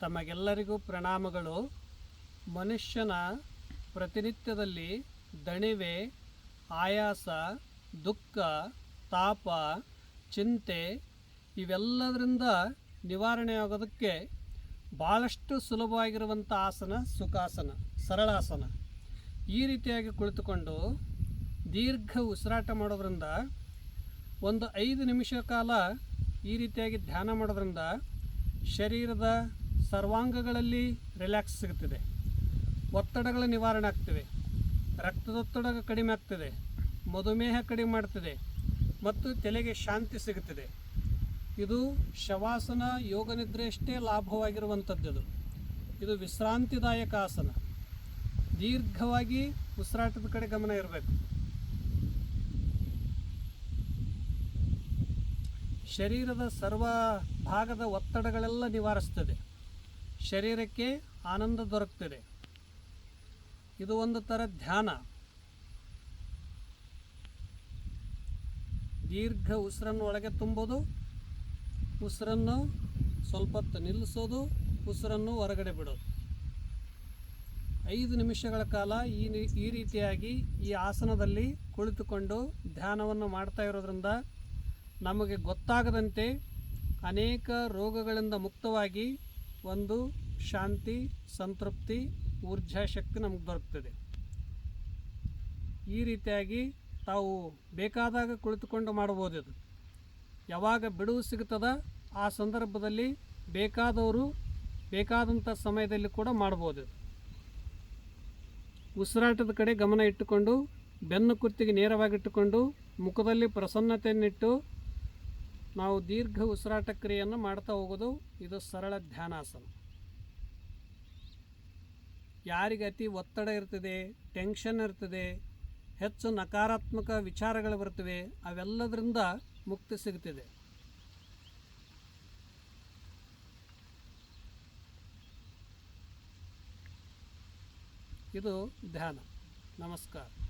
ತಮಗೆಲ್ಲರಿಗೂ ಪ್ರಣಾಮಗಳು. ಮನುಷ್ಯನ ಪ್ರತಿನಿತ್ಯದಲ್ಲಿ ದಣಿವೆ, ಆಯಾಸ, ದುಃಖ, ತಾಪ, ಚಿಂತೆ ಇವೆಲ್ಲದರಿಂದ ನಿವಾರಣೆಯಾಗೋದಕ್ಕೆ ಭಾಳಷ್ಟು ಸುಲಭವಾಗಿರುವಂಥ ಆಸನ ಸುಖಾಸನ, ಸರಳಾಸನ. ಈ ರೀತಿಯಾಗಿ ಕುಳಿತುಕೊಂಡು ದೀರ್ಘ ಉಸಿರಾಟ ಮಾಡೋದ್ರಿಂದ ಒಂದು ಐದು ನಿಮಿಷ ಕಾಲ ಈ ರೀತಿಯಾಗಿ ಧ್ಯಾನ ಮಾಡೋದ್ರಿಂದ ಶರೀರದ ಸರ್ವಾಂಗಗಳಲ್ಲಿ ರಿಲ್ಯಾಕ್ಸ್ ಸಿಗುತ್ತದೆ ಒತ್ತಡಗಳ ನಿವಾರಣೆ ಆಗ್ತವೆ ರಕ್ತದೊತ್ತಡ ಕಡಿಮೆ ಆಗ್ತದೆ. ಮಧುಮೇಹ ಕಡಿಮೆ ಮಾಡ್ತದೆ. ಮತ್ತು ತಲೆಗೆ ಶಾಂತಿ ಸಿಗುತ್ತದೆ ಇದು ಶವಾಸನ ಯೋಗ ನಿದ್ರೆಯಷ್ಟೇ ಲಾಭವಾಗಿರುವಂಥದ್ದು ಇದು. ವಿಶ್ರಾಂತಿದಾಯಕ ಆಸನ. ದೀರ್ಘವಾಗಿ ಉಸಿರಾಟದ ಕಡೆ ಗಮನ ಇರಬೇಕು. ಶರೀರದ ಸರ್ವ ಭಾಗದ ಒತ್ತಡಗಳೆಲ್ಲ ನಿವಾರಿಸ್ತದೆ. ಶರೀರಕ್ಕೆ ಆನಂದ ದೊರಕ್ತದೆ. ಇದು ಒಂದು ಥರ ಧ್ಯಾನ. ದೀರ್ಘ ಉಸಿರನ್ನು ಒಳಗೆ ತುಂಬೋದು, ಉಸಿರನ್ನು ಸ್ವಲ್ಪ ಹೊತ್ತು ನಿಲ್ಲಿಸೋದು, ಉಸಿರನ್ನು ಹೊರಗಡೆ ಬಿಡೋದು. ಐದು ನಿಮಿಷಗಳ ಕಾಲ ಈ ಈ ರೀತಿಯಾಗಿ ಈ ಆಸನದಲ್ಲಿ ಕುಳಿತುಕೊಂಡು ಧ್ಯಾನವನ್ನು ಮಾಡ್ತಾ ಇರೋದ್ರಿಂದ ನಮಗೆ ಗೊತ್ತಾಗದಂತೆ ಅನೇಕ ರೋಗಗಳಿಂದ ಮುಕ್ತವಾಗಿ ಒಂದು ಶಾಂತಿ, ಸಂತೃಪ್ತಿ ಊರ್ಜಾಶಕ್ತಿ ನಮಗೆ ದೊರಕ್ತದೆ ಈ ರೀತಿಯಾಗಿ ತಾವು ಬೇಕಾದಾಗ ಕುಳಿತುಕೊಂಡು ಮಾಡಬಹುದು ಇದು ಯಾವಾಗ ಬಿಡುವು ಸಿಗುತ್ತದ ಆ ಸಂದರ್ಭದಲ್ಲಿ ಬೇಕಾದವರು ಬೇಕಾದಂಥ ಸಮಯದಲ್ಲಿ ಕೂಡ ಮಾಡ್ಬೋದು ಇದು. ಉಸಿರಾಟದ ಕಡೆ ಗಮನ ಇಟ್ಟುಕೊಂಡು ಬೆನ್ನು ಕುತ್ತಿಗೆ ನೇರವಾಗಿಟ್ಟುಕೊಂಡು ಮುಖದಲ್ಲಿ ಪ್ರಸನ್ನತೆಯನ್ನಿಟ್ಟು ನಾವು ದೀರ್ಘ ಉಸಿರಾಟ ಕ್ರಿಯೆಯನ್ನು ಮಾಡ್ತಾ ಹೋಗೋದು ಇದು ಸರಳ ಧ್ಯಾನಾಸನ. ಯಾರಿಗೆ ಅತಿ ಒತ್ತಡ ಇರ್ತದೆ ಟೆನ್ಷನ್ ಇರ್ತದೆ, ಹೆಚ್ಚು ನಕಾರಾತ್ಮಕ ವಿಚಾರಗಳು ಬರ್ತವೆ, ಅವೆಲ್ಲದರಿಂದ ಮುಕ್ತಿ ಸಿಗ್ತಿದೆ. ಇದು ಧ್ಯಾನ. ನಮಸ್ಕಾರ.